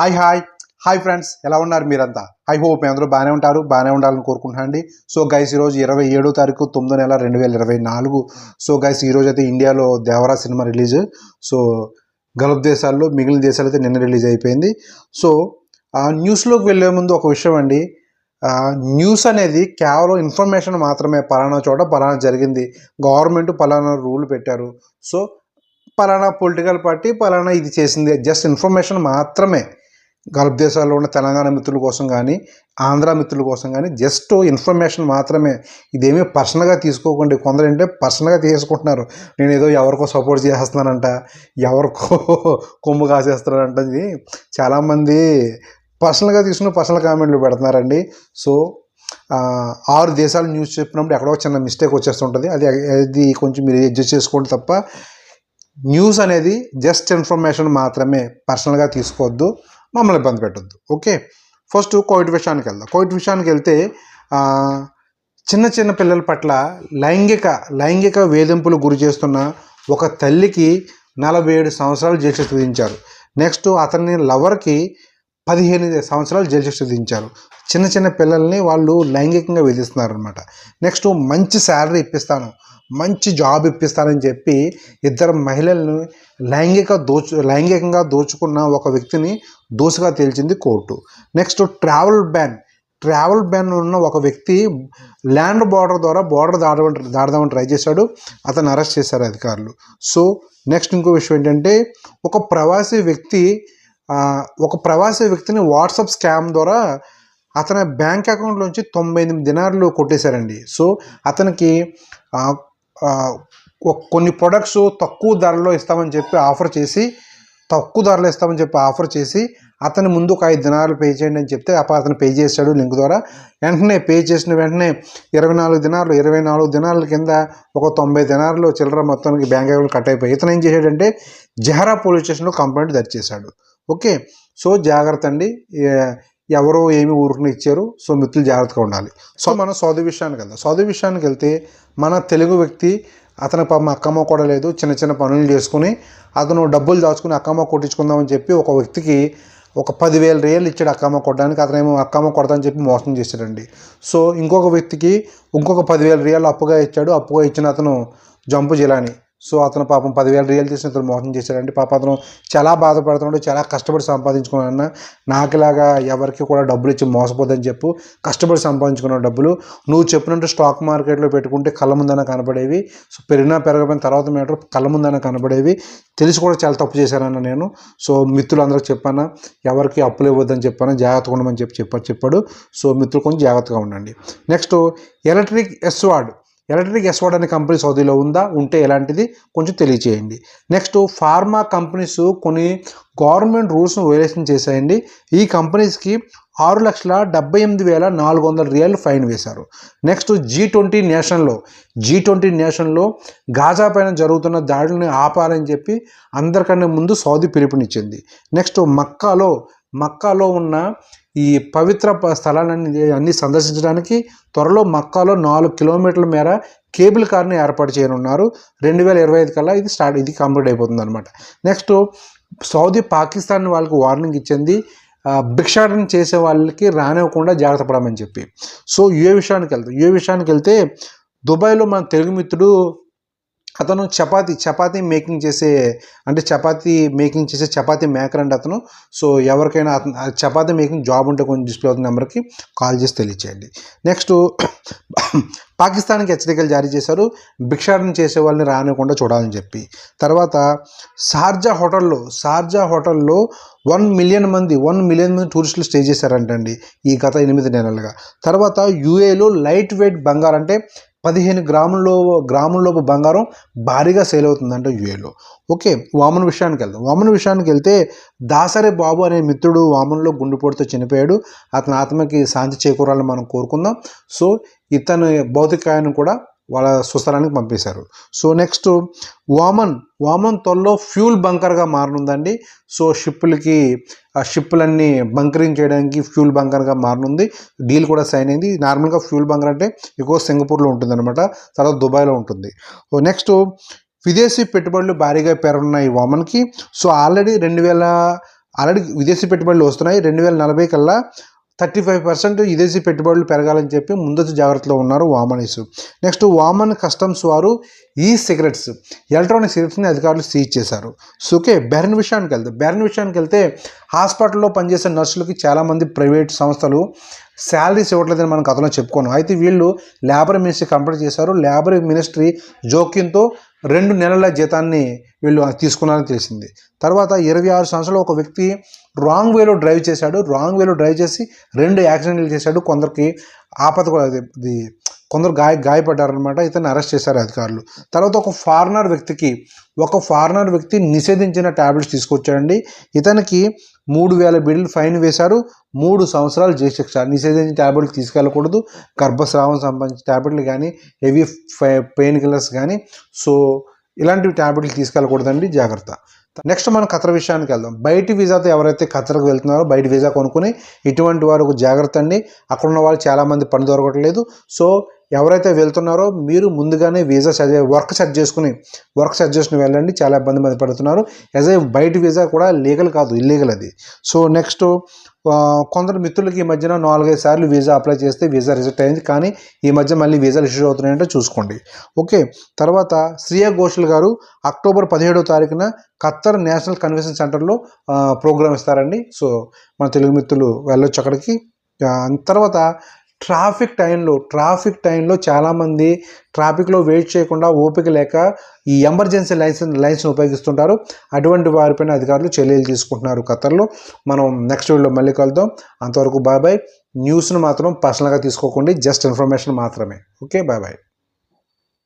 Hi hi hi friends ఎలా ఉన్నారు మీరంతా? ఐ హోప్ మీ అందరూ బాగానే ఉంటారు బాగానే ఉండాలని కోరుకుంటున్నాను అండి. సో గైస్ ఈరోజు ఇరవై ఏడో తారీఖు తొమ్మిదో నెల రెండు వేల ఇరవై నాలుగు. సో గైస్ ఈరోజు అయితే ఇండియాలో Devara cinema release. So Gulf దేశాల్లో మిగిలిన దేశాలు అయితే నిన్న రిలీజ్ అయిపోయింది. సో ఆ న్యూస్లోకి వెళ్ళే ముందు ఒక విషయం అండి. న్యూస్ అనేది కేవలం ఇన్ఫర్మేషన్ మాత్రమే. పలానా చోట పలానా జరిగింది. గవర్నమెంట్ పలానా రూల్ పెట్టారు. సో పలానా పొలిటికల్ పార్టీ పలానా ఇది చేసింది. జస్ట్ ఇన్ఫర్మేషన్ మాత్రమే. గల్ఫ్ దేశాల్లో ఉన్న తెలంగాణ మిత్రుల కోసం కానీ ఆంధ్ర మిత్రుల కోసం కానీ జస్ట్ ఇన్ఫర్మేషన్ మాత్రమే. ఇదేమీ పర్సనల్గా తీసుకోకండి. కొందరు ఏంటంటే పర్సనల్గా తీసుకుంటున్నారు నేను ఏదో ఎవరికో సపోర్ట్ చేస్తున్నానంట ఎవరికో కొమ్ము కాసేస్తున్నానంట ఇది చాలామంది పర్సనల్గా తీసుకుని పర్సనల్ కామెంట్లు పెడుతున్నారండి. సో ఆరు దేశాలు న్యూస్ చెప్పినప్పుడు ఎక్కడో చిన్న మిస్టేక్ వచ్చేస్తుంటుంది. అది అది కొంచెం మీరు అడ్జస్ట్ చేసుకోండి తప్ప న్యూస్ అనేది జస్ట్ ఇన్ఫర్మేషన్ మాత్రమే. పర్సనల్గా తీసుకోవద్దు. మమ్మల్ని ఇబ్బంది పెట్టద్దు. ఓకే? ఫస్ట్ కోవిడ్ విషయానికి వెళ్దాం. కోవిడ్ విషయానికి వెళ్తే చిన్న చిన్న పిల్లల పట్ల లైంగిక లైంగిక వేధింపులు గురి చేస్తున్న ఒక తల్లికి నలభై ఏడు సంవత్సరాలు జైలు శిక్ష విధించారు. నెక్స్ట్ అతని లవర్కి పదిహేను సంవత్సరాలు జైలు శిక్ష విధించారు. చిన్న చిన్న పిల్లల్ని వాళ్ళు లైంగికంగా వేధిస్తున్నారు అనమాట నెక్స్ట్ మంచి శాలరీ ఇప్పిస్తాను. మంచి జాబ్ ఇప్పిస్తానని చెప్పి ఇద్దరు మహిళలను లైంగిక దోచు లైంగికంగా దోచుకున్న ఒక వ్యక్తిని దోసుగా తేల్చింది court. Next travel ban. Travel ban ఉన్న ఒక వ్యక్తి ల్యాండ్ బార్డర్ ద్వారా బార్డర్ దాడమని దాడదామని ట్రై చేశాడు. అతను అరెస్ట్ చేశారు అధికారులు. సో నెక్స్ట్ ఇంకో విషయం ఏంటంటే ఒక ప్రవాసీ వ్యక్తి ఒక ప్రవాసీ వ్యక్తిని వాట్సాప్ స్కామ్ ద్వారా అతని బ్యాంక్ అకౌంట్లోంచి తొంభై ఎనిమిది దినార్లు కొట్టేశారండి. సో అతనికి కొన్ని ప్రొడక్ట్స్ తక్కువ ధరలో ఇస్తామని చెప్పి ఆఫర్ చేసి తక్కువ ధరలో ఇస్తామని చెప్పి ఆఫర్ చేసి అతని ముందు ఒక ఐదు దినాలు పే చేయండి అని చెప్తే అప్పుడు అతను పే చేశాడు లింక్ ద్వారా. వెంటనే పే చేసిన వెంటనే ఇరవై నాలుగు దినాలు ఇరవై నాలుగు దినాల కింద ఒక తొంభై దినాలు చిల్లర మొత్తానికి బ్యాంక్ అకౌంట్ కట్ అయిపోయి ఇతను ఏం చేశాడంటే జహరా పోలీస్ స్టేషన్లో కంప్లైంట్ దర్చేశాడు ఓకే? సో జాగ్రత్త అండి. ఎవరో ఏమి ఊరుకుని ఇచ్చారు సో మిత్రులు జాగ్రత్తగా ఉండాలి. సో మనం సౌదీ విషయానికి వెళ్దాం. సౌదీ విషయానికి వెళ్తే మన తెలుగు వ్యక్తి అతని పాపం అక్కమ్మ కూడా లేదు చిన్న చిన్న పనులు చేసుకుని అతను డబ్బులు దాచుకుని అక్కమ్మ కొట్టించుకుందామని చెప్పి ఒక వ్యక్తికి ఒక పదివేల రియల్ ఇచ్చాడు అక్కమ్మ కొట్టడానికి. అతనేమో అక్కమ్మ కొడతాని చెప్పి మోసం చేశాడండి. సో ఇంకొక వ్యక్తికి ఇంకొక పదివేల రియల్ అప్పుగా ఇచ్చాడు. అప్పుగా ఇచ్చిన అతను జంపు జిలాని. సో అతను పాపం పదివేల రియల్ తీసిన అతను మోసం చేశాడంటే పాప అతను చాలా బాధపడుతున్నాడు చాలా కష్టపడి సంపాదించుకున్నాడు నాకులాగా ఎవరికి కూడా డబ్బులు ఇచ్చి మోసపోద్దని చెప్పు కష్టపడి సంపాదించుకున్న డబ్బులు. నువ్వు చెప్పినట్టు స్టాక్ మార్కెట్లో పెట్టుకుంటే కళ్ళ ముందన కనబడేవి. సో పెరిగినా పెరగపోయిన తర్వాత మేటర్ కళ్ళ ముందన కనబడేవి. తెలిసి కూడా చాలా తప్పు చేశానన్న నేను. సో మిత్రులందరికీ చెప్పాను ఎవరికి అప్పులు ఇవ్వద్దని చెప్పాను జాగ్రత్తగా ఉండమని చెప్పి చెప్పాడు చెప్పాడు. సో మిత్రులు కొంచెం జాగ్రత్తగా ఉండండి. నెక్స్ట్ ఎలక్ట్రిక్ ఎస్వాడ్ ఎలక్ట్రిక్ ఎస్వాడ్ అనే కంపెనీ సౌదీలో ఉందా? ఉంటే ఎలాంటిది? కొంచెం తెలియచేయండి. నెక్స్ట్ ఫార్మా కంపెనీస్ కొన్ని గవర్నమెంట్ రూల్స్ను వైలేషన్ చేశాయండి. ఈ కంపెనీస్కి ఆరు లక్షల డెబ్బై ఎనిమిది వేల నాలుగు వందల రియల్ ఫైన్ వేశారు. నెక్స్ట్ జీ ట్వంటీ నేషన్లో జీ ట్వంటీ నేషన్లో గాజా పైన జరుగుతున్న దాడులను ఆపాలని చెప్పి అందరికన్నా ముందు సౌదీ పిలుపునిచ్చింది. నెక్స్ట్ మక్కాలో మక్కాలో ఉన్న ఈ పవిత్ర ప- స్థలాలన్నీ అన్ని సందర్శించడానికి త్వరలో మక్కాలో నాలుగు కిలోమీటర్ల మేర కేబుల్ కార్ని ఏర్పాటు చేయనున్నారు. రెండు వేల ఇరవై ఐదు కల్లా ఇది స్టార్ట్ ఇది కంప్లీట్ అయిపోతుంది అనమాట నెక్స్ట్ సౌదీ పాకిస్తాన్ వాళ్ళకి వార్నింగ్ ఇచ్చింది భిక్షాటన చేసే వాళ్ళకి రానివ్వకుండా జాగ్రత్త పడమని చెప్పి. సో ఏ విషయానికి వెళ్తాం ఏ విషయానికి వెళ్తే దుబాయ్లో మన తెలుగు మిత్రుడు అతను చపాతీ చపాతీ మేకింగ్ చేసే అంటే చపాతీ మేకింగ్ చేసే చపాతీ మేకర్ అండి అతను. సో ఎవరికైనా అతను చపాతీ మేకింగ్ జాబ్ ఉంటే కొంచెం డిస్ప్లే అవుతున్న నెంబర్కి కాల్ చేసి తెలియచేయండి. నెక్స్ట్ పాకిస్తాన్కి హెచ్చరికలు జారీ చేశారు. భిక్షాటన చేసే వాళ్ళని రానివ్వకుండా చూడాలని చెప్పి. తర్వాత షార్జా హోటల్లో షార్జా హోటల్లో వన్ మిలియన్ మంది వన్ మిలియన్ మంది టూరిస్టులు స్టే చేశారంటండి ఈ గత ఎనిమిది నెలలుగా. తర్వాత యూఏలో లైట్ వెయిట్ బంగారం అంటే పదిహేను గ్రాముల్లో గ్రాముల్లోపు బంగారం భారీగా సేల్ అవుతుందంట యూఏలో ఓకే వామన్ విషయానికి వెళ్దాం. వామన్ విషయానికి వెళ్తే దాసరే బాబు అనే మిత్రుడు వామన్లో గుండెపోటుతో చనిపోయాడు. అతని ఆత్మకి శాంతి చేకూరాలని మనం కోరుకుందాం. సో ఇతని భౌతికాయను కూడా వాళ్ళ స్వస్థలానికి పంపేశారు. సో నెక్స్ట్ వామన్ వామన్ త్వరలో ఫ్యూల్ బంకర్గా మారనుందండి. సో షిప్పులకి ఆ షిప్పులన్నీ బంకరింగ్ చేయడానికి ఫ్యూల్ బంకర్గా మారనుంది. డీల్ కూడా సైన్ అయింది. నార్మల్గా ఫ్యూల్ బంకర్ అంటే ఎక్కువ సింగపూర్లో ఉంటుంది అనమాట తర్వాత దుబాయ్లో ఉంటుంది. సో నెక్స్ట్ విదేశీ పెట్టుబడులు భారీగా పెరగనున్నాయి వామన్కి. సో ఆల్రెడీ రెండు వేల ఆల్రెడీ విదేశీ పెట్టుబడులు వస్తున్నాయి. రెండు వేల నలభై కల్లా థర్టీ ఫైవ్ పర్సెంట్ విదేశీ పెట్టుబడులు పెరగాలని చెప్పి ముందస్తు జాగ్రత్తలో ఉన్నారు వామనీస్ నెక్స్ట్ వామన్ కస్టమ్స్ వారు ఈ సిగరెట్స్ ఎలక్ట్రానిక్ సిగరెట్స్ని అధికారులు సీజ్ చేశారు. సో ఓకే బెరన్ విషయానికి వెళ్తే బెరన్ విషయానికి వెళ్తే హాస్పిటల్లో పనిచేసే నర్సులకి చాలామంది ప్రైవేట్ సంస్థలు శాలరీస్ ఇవ్వట్లేదని మనం కథలో చెప్పుకున్నాం. అయితే వీళ్ళు లేబర్ మినిస్ట్రీ కంప్లైంట్ చేశారు. లేబర్ మినిస్ట్రీ జోక్యంతో రెండు నెలల జీతాన్ని వీళ్ళు తీసుకున్నారని తెలిసింది. తర్వాత ఇరవై ఆరు సంవత్సరాలు ఒక వ్యక్తి రాంగ్ వేలో డ్రైవ్ చేశాడు. రాంగ్ వేలో డ్రైవ్ చేసి రెండు యాక్సిడెంట్లు చేశాడు. కొందరికి ఆపద కూడా అది ఇది కొందరు గాయ గాయపడ్డారనమాట ఇతన్ని అరెస్ట్ చేశారు అధికారులు. తర్వాత ఒక ఫారినర్ వ్యక్తికి ఒక ఫారినర్ వ్యక్తి నిషేధించిన ట్యాబ్లెట్స్ తీసుకొచ్చాడండి. ఇతనికి మూడు వేల బిడ్లు ఫైన్ వేశారు. మూడు సంవత్సరాలు జైలు శిక్ష. నిషేధించిన ట్యాబ్లెట్లు తీసుకెళ్ళకూడదు. గర్భస్రావం సంబంధించిన ట్యాబ్లెట్లు కానీ హెవీ పెయిన్ కిల్లర్స్ కానీ సో ఇలాంటివి ట్యాబ్లెట్లు తీసుకెళ్ళకూడదండి జాగ్రత్త. నెక్స్ట్ మనం ఖతర్ విషయానికి వెళ్దాం. బయటి వీసాతో ఎవరైతే ఖతర్కు వెళ్తున్నారో బయట వీసా కొనుక్కుని ఇటువంటి వారు ఒక జాగ్రత్త అండి. అక్కడ ఉన్న వాళ్ళు చాలామంది పని దొరకట్లేదు. సో ఎవరైతే వెళ్తున్నారో మీరు ముందుగానే వీసా సెట్ వర్క్ సెట్ చేసుకుని వర్క్ సెట్ చేసుకుని వెళ్ళండి. చాలా ఇబ్బంది మీద పడుతున్నారు. యాజ్ ఏ బయట వీసా కూడా లీగల్ కాదు ఇల్లీగల్ అది. సో నెక్స్ట్ కొందరు మిత్రులకి ఈ మధ్యన నాలుగైదు సార్లు వీసా అప్లై చేస్తే వీసా రిజెక్ట్ అయింది. కానీ ఈ మధ్య మళ్ళీ వీసాలు ఇష్యూ అవుతున్నాయంటే చూసుకోండి. ఓకే తర్వాత శ్రియా ఘోషల్ గారు అక్టోబర్ పదిహేడో తారీఖున ఖత్తర్ నేషనల్ కన్వెన్షన్ సెంటర్లో ప్రోగ్రామ్ ఇస్తారండి. సో మన తెలుగు మిత్రులు వెళ్ళొచ్చు అక్కడికి. తర్వాత ట్రాఫిక్ టైంలో ట్రాఫిక్ టైంలో చాలామంది ట్రాఫిక్లో వెయిట్ చేయకుండా ఓపిక లేక ఈ ఎమర్జెన్సీ లైన్స్ లైన్స్ని ఉపయోగిస్తుంటారు. అటువంటి వారిపైన అధికారులు చర్యలు తీసుకుంటున్నారు ఖతర్లో మనం నెక్స్ట్ వీడియోలో మళ్ళీ కలుద్దాం. అంతవరకు బాయ్ బాయ్. న్యూస్ను మాత్రం పర్సనల్గా తీసుకోకండి. జస్ట్ ఇన్ఫర్మేషన్ మాత్రమే. ఓకే? Bye bye.